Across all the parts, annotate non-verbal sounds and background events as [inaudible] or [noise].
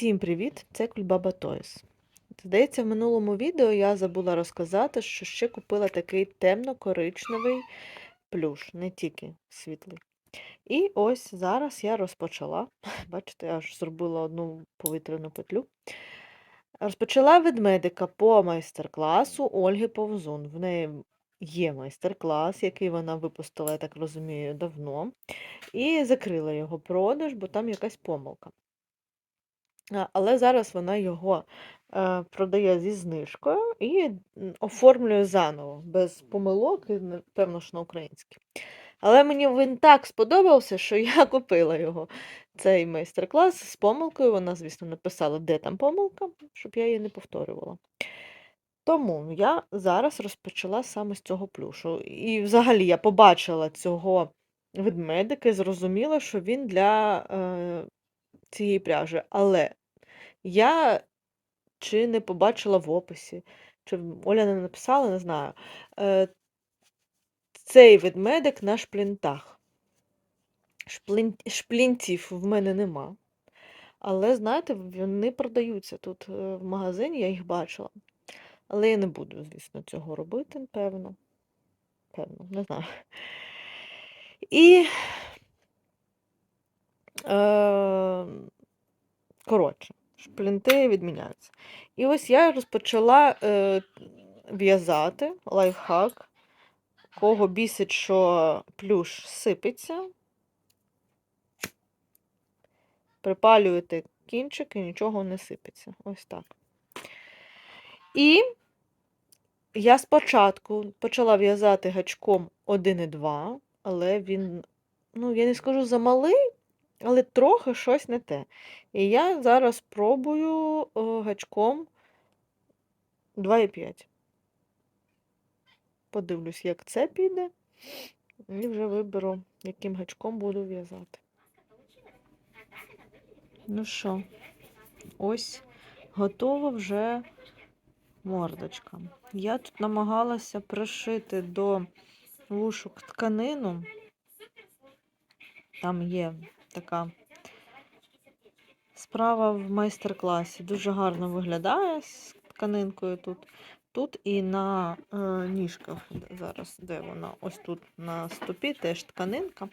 Всім привіт! Це Кульбаба Toys. Здається, в минулому відео я забула розказати, що ще купила такий темно-коричневий плюш, не тільки світлий. І ось зараз я розпочала. [laughs] Бачите, я аж зробила одну повітряну петлю. Розпочала ведмедика по майстер-класу Ольги Повзун. В неї є майстер-клас, який вона випустила, я так розумію, давно. І закрила його продаж, бо там якась помилка. Але зараз вона його е, продає зі знижкою і оформлює заново, без помилок, і, напевно, ж на українській. Але мені він так сподобався, що [laughs] я купила його, цей майстер-клас з помилкою. Вона, звісно, написала, де там помилка, щоб я її не повторювала. Тому я зараз розпочала саме з цього плюшу. І взагалі я побачила цього ведмедика і зрозуміла, що він для е, цієї пряжі. Але я чи не побачила в описі, чи Оля не написала, не знаю. Е, цей ведмедик на шплінтах. Шплін... Шплінтів в мене нема. Але, знаєте, вони продаються тут е, в магазині, я їх бачила. Але я не буду, звісно, цього робити, певно. Певно, не знаю. І. Е, коротше, шплінти відміняються. І ось я розпочала е, в'язати лайфхак, кого бісить, що плюш сипеться. Припалюєте кінчик і нічого не сипеться. Ось так. І я спочатку почала в'язати гачком 1,2, але він, ну, я не скажу замалий, але трохи щось не те. І я зараз пробую е, гачком 2,5. Подивлюсь, як це піде, і вже виберу, яким гачком буду в'язати. Ну що, ось готова вже мордочка. Я тут намагалася пришити до вушок тканину. Там є така справа в майстер-класі. Дуже гарно виглядає з тканинкою тут. Тут і на е, ніжках зараз, де вона? Ось тут на стопі теж тканинка.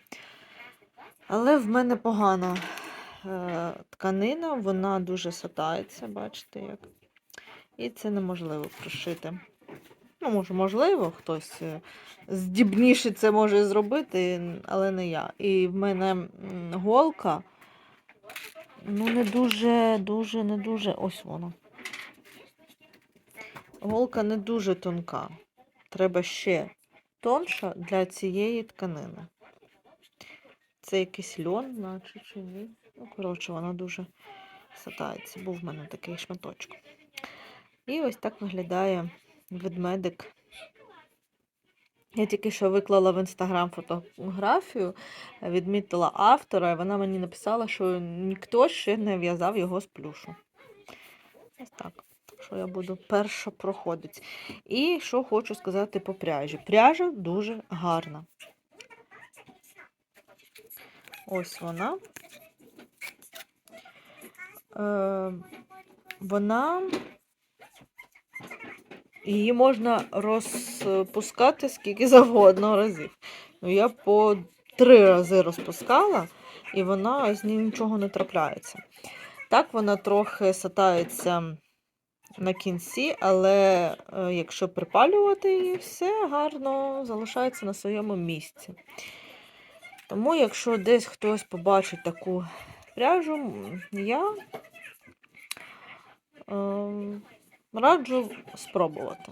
Але в мене погана е, тканина, вона дуже сатається, бачите як. І це неможливо пришити. Ну, може, можливо, хтось е, здібніше це може зробити, але не я. І в мене голка, ну, не дуже, дуже, не дуже. Ось вона. Голка не дуже тонка. Треба ще тонша для цієї тканини. Це якийсь льон, наче чи ні. Ну, коротше, вона дуже сатається. Був в мене такий шматочок. І ось так виглядає ведмедик. Я тільки що виклала в інстаграм фотографію, відмітила автора, і вона мені написала, що ніхто ще не в'язав його з плюшу. Ось так. Що я буду перша проходить. І що хочу сказати по пряжі. Пряжа дуже гарна. Ось вона. Е, вона. Її можна розпускати скільки завгодно разів. Ну, я по три рази розпускала, і вона з ній нічого не трапляється. Так, вона трохи сатається на кінці, але е, якщо припалювати її, все гарно залишається на своєму місці. Тому, якщо десь хтось побачить таку пряжу, я е, раджу спробувати.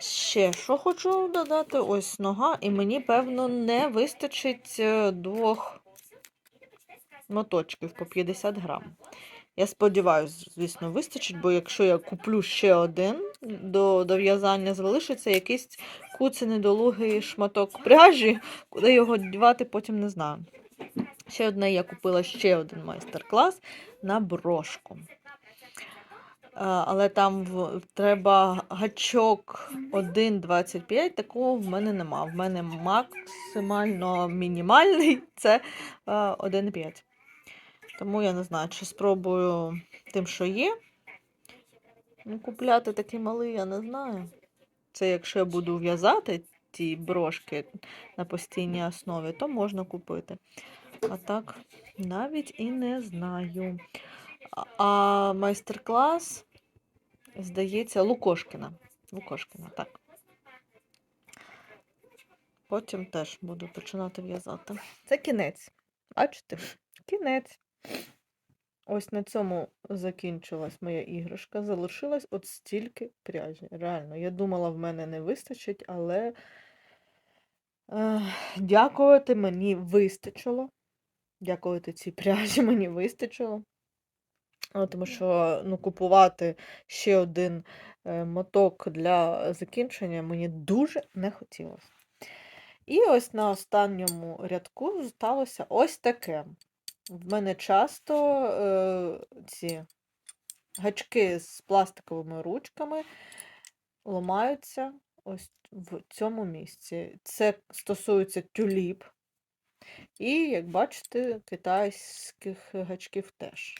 Ще що хочу додати, ось нога, і мені, певно, не вистачить е, двох моточків по 50 грам. Я сподіваюся, звісно, вистачить, бо якщо я куплю ще один до, до в'язання, залишиться якийсь куцений недолугий шматок пряжі, куди його дівати, потім не знаю. Ще одне я купила ще один майстер-клас на брошку. А, Але там треба гачок 1,25, такого в мене нема. В мене максимально мінімальний це 1,5. Тому я не знаю, чи спробую тим, що є. Ну, купляти такий малий, я не знаю. Це якщо я буду в'язати ті брошки на постійній основі, то можна купити. А так, навіть і не знаю. А- майстер-клас, здається, Лукошкіна. Лукошкіна, так. Потім теж буду починати в'язати. Це кінець. Бачите? Кінець. Ось на цьому закінчилась моя іграшка. Залишилось от стільки пряжі. Реально, я думала, в мене не вистачить, але дякувати мені вистачило. Дякувати цій пряжі мені вистачило. Тому що ну, купувати ще один е, моток для закінчення мені дуже не хотілося. І ось на останньому рядку сталося ось таке. В мене часто е, ці гачки з пластиковими ручками ламаються ось в цьому місці. Це стосується тюліп. І, як бачите, китайських гачків теж.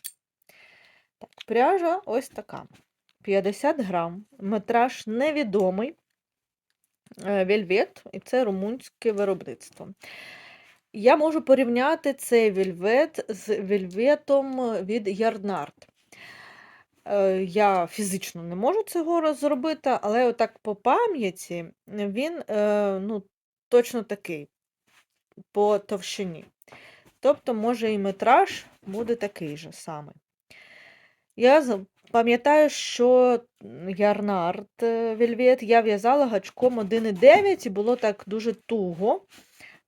Так, пряжа ось така. 50 грам, метраж невідомий. е, Вельвет, і це румунське виробництво. Я можу порівняти цей вельвет з вельветом від Ярнард. Е, Я фізично не можу цього зробити, але отак по пам'яті він е, ну, точно такий по товщині. Тобто, може, і метраж буде такий же самий. Я пам'ятаю, що Ярнард Вельвет я в'язала гачком 1,9 і було так дуже туго.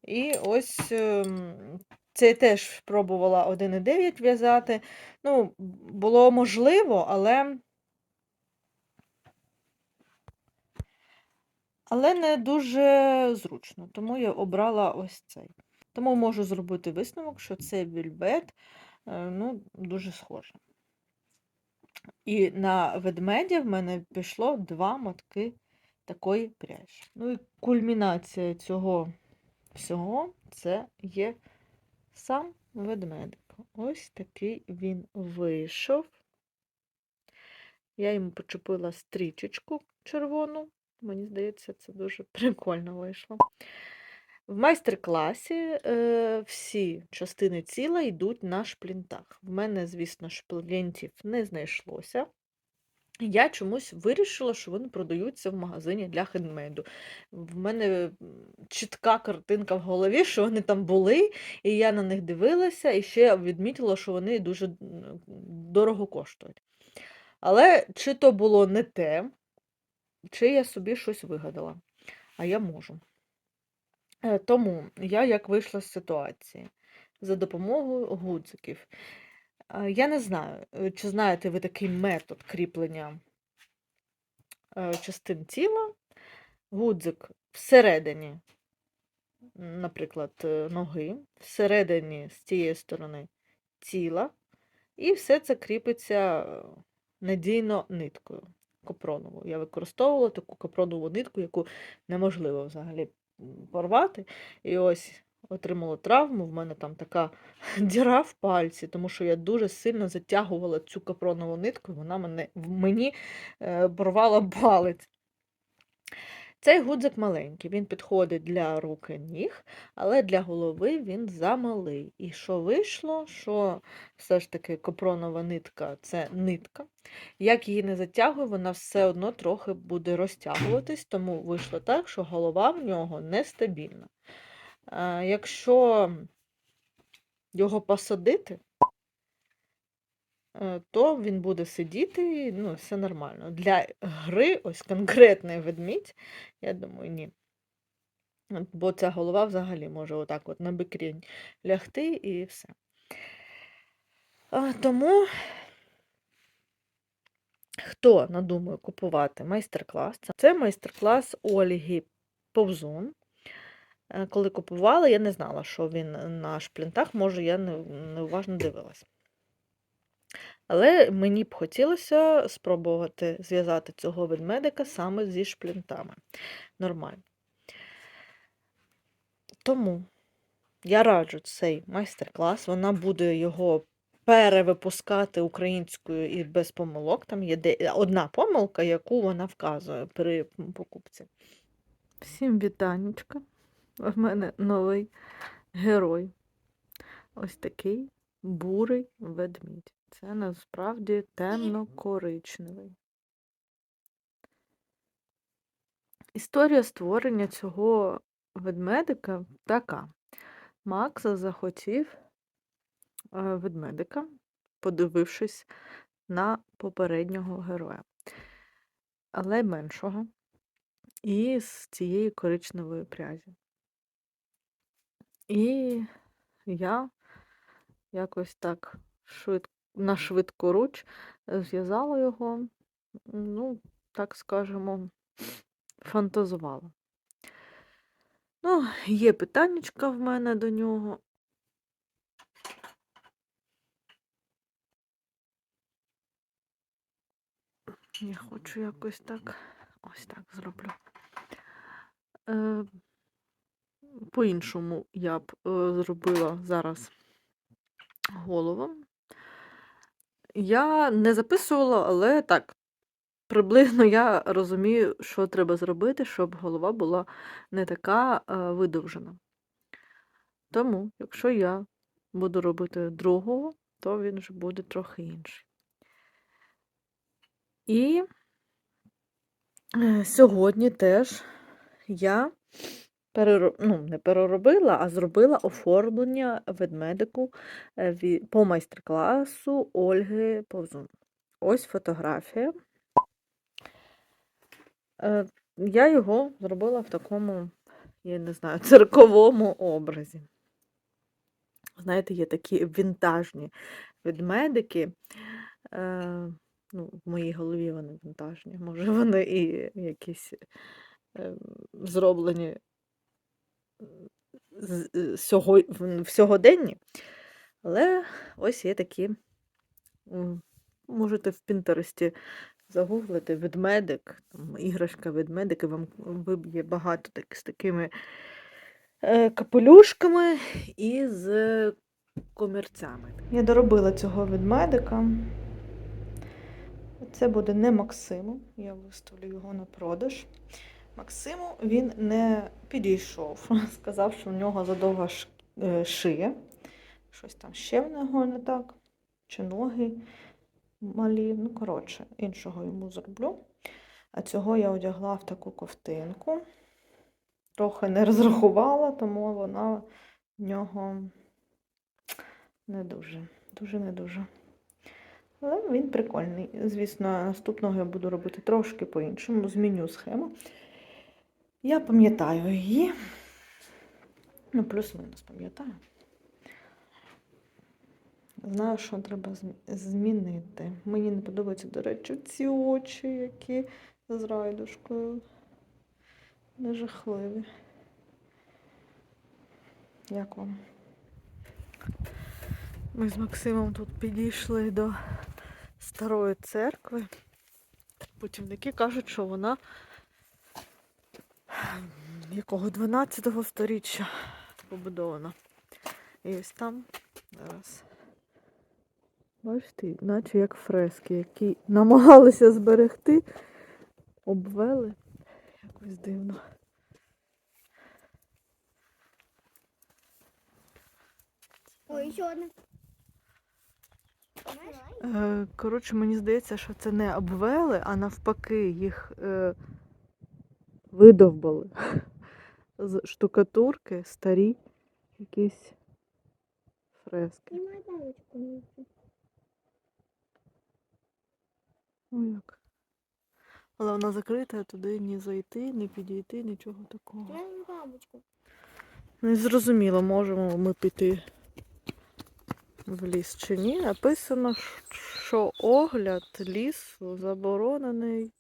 І ось ем, це теж пробувала 1,9 в'язати. Ну, було можливо, але. Але не дуже зручно, тому я обрала ось цей. Тому можу зробити висновок, що цей вельвет е, ну, дуже схожий. І на ведмедя в мене пішло два мотки такої пряжі. Ну і кульмінація цього всього це є сам ведмедик. Ось такий він вийшов. Я йому почепила стрічечку червону. Мені здається, це дуже [laughs] прикольно вийшло. В майстер-класі е, всі частини тіла йдуть на шплінтах. В мене, звісно, шплінтів не знайшлося. Я чомусь вирішила, що вони продаються в магазині для хендмейду. В мене чітка картинка в голові, що вони там були, і я на них дивилася, і ще відмітила, що вони дуже дорого коштують. Але чи то було не те, чи я собі щось вигадала, а я можу. Е, Тому я як вийшла з ситуації за допомогою гудзиків. Е, Я не знаю, е, чи знаєте ви такий метод кріплення частин тіла. Гудзик всередині, наприклад, ноги, всередині з цієї сторони тіла, і все це кріпиться надійно ниткою капроновою. Я використовувала таку капронову нитку, яку неможливо взагалі порвати. І ось отримала травму. В мене там така [laughs] діра в пальці, тому що я дуже сильно затягувала цю капронову нитку, і вона мене, мені е, порвала [laughs] палець. Цей гудзик маленький, він підходить для рук і ніг, але для голови він замалий. І що вийшло, що все ж таки копронова нитка це нитка. Як її не затягую, вона все одно трохи буде розтягуватись, тому вийшло так, що голова в нього нестабільна. Якщо його посадити, е, то він буде сидіти, і, ну, все нормально. Для гри, ось конкретний ведмідь, я думаю, ні. Бо ця голова взагалі може отак от на бекрінь лягти і все. Тому, хто надумає купувати майстер-клас, це- це майстер-клас Ольги Повзун. Е, Коли купувала, я не знала, що він на шплінтах, може, я не- неуважно дивилась. Але мені б хотілося спробувати зв'язати цього ведмедика саме зі шплінтами. Нормально. Тому я раджу цей майстер-клас. Вона буде його перевипускати українською і без помилок. Там є одна помилка, яку вона вказує при покупці. Всім вітанечка. В мене новий герой. Ось такий бурий ведмідь. Це насправді темно-коричневий. Історія створення цього ведмедика така. Макс захотів е, ведмедика, подивившись на попереднього героя, але меншого, і з цієї коричневої прязі. І я якось так швид... на швидкоруч зв'язала його, ну, так скажемо, фантазувала. Ну, є питаннячка в мене до нього. Я хочу якось так, ось так зроблю. Е, по-іншому я б е, зробила зараз голову. Я не записувала, але так, приблизно я розумію, що треба зробити, щоб голова була не така е, видовжена. Тому, якщо я буду робити другого, то він вже буде трохи інший. І е, сьогодні теж я перероб... ну, не переробила, а зробила оформлення ведмедику е, по майстер-класу Ольги Повзун. Ось фотографія. Е, Я його зробила в такому, я не знаю, [laughs] цирковому образі. Знаєте, є такі вінтажні ведмедики. Е, ну, в моїй голові вони вінтажні. Може, вони і якісь е, зроблені з- е, в сьогоденні. Але ось є такі. Можете в Пінтересті загуглити ведмедик, там, іграшка ведмедик, і вам виб'є багато так, з такими е, капелюшками і з комірцями. Я доробила цього ведмедика. Це буде не Максиму, я виставлю його на продаж. Максиму він не підійшов, [laughs] сказав, що в нього задовга е, шия. Щось там ще в нього не так, чи ноги малі. Ну, коротше, іншого йому зроблю. А цього я одягла в таку ковтинку. Трохи не розрахувала, тому вона в нього не дуже. Дуже не дуже. Але він прикольний. Звісно, наступного я буду робити трошки по-іншому, зміню схему. Я пам'ятаю її. Ну, плюс-мінус пам'ятаю. Знаю, що треба змінити. Мені не подобаються, до речі, ці очі, які з райдушкою. Нежахливі. Як вам? Ми з Максимом тут підійшли до старої церкви. Путівники кажуть, що вона якого 12-го сторіччя побудована. І ось там зараз. Бачите, наче як фрески, які намагалися зберегти, обвели. Якось дивно. Ой, еще одна. Е, Коротше, мені здається, що це не обвели, а навпаки їх е, видовбали [laughs] з штукатурки, старі якісь фрески. Ну як. Але вона закрита, туди ні зайти, ні підійти, нічого такого. Не зрозуміло, можемо ми піти в ліс чи ні. Написано, що огляд лісу заборонений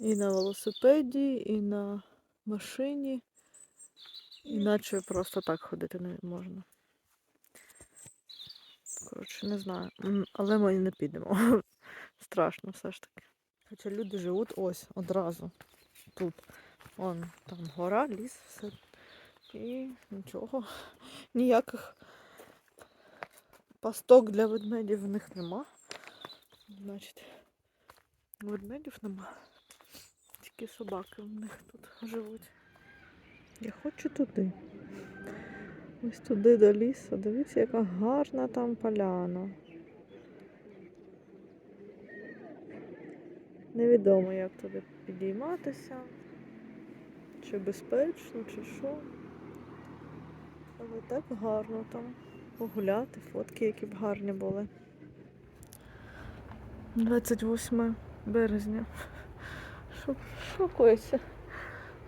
і на велосипеді, і на машині. Іначе просто так ходити не можна. Коротше, не знаю. Але ми не підемо. [laughs] Страшно все ж таки. Хоча люди живуть ось одразу. Тут. Вон там гора, ліс, все. І нічого. [laughs] Ніяких Пасток для ведмедів в них нема. Значить, ведмедів нема. Тільки собаки в них тут живуть. Я хочу туди. Ось туди до лісу. Дивіться, яка гарна там поляна. Невідомо, як туди підійматися. Чи безпечно, чи що. Але так гарно там погуляти, фотки, які б гарні були. 28 березня. Що?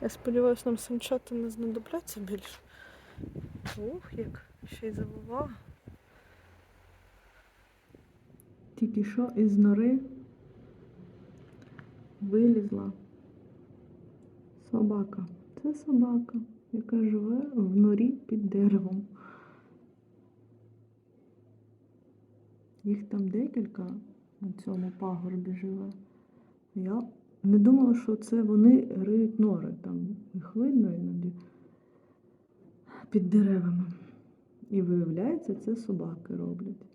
Я сподіваюся, нам санчати не знадобляться більше. Ух, як ще й завива. Тільки що із нори вилізла собака. Це собака, яка живе в норі під деревом. Їх там декілька на цьому пагорбі живе. Я не думала, що це вони риють нори. Там їх видно іноді під деревами. І виявляється, це собаки роблять.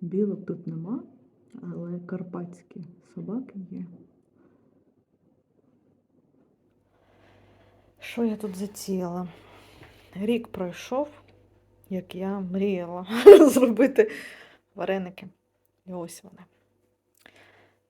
Білок тут нема, але карпатські собаки є. Що я тут затіяла? Рік пройшов, як я мріяла [laughs] зробити вареники. І ось вони.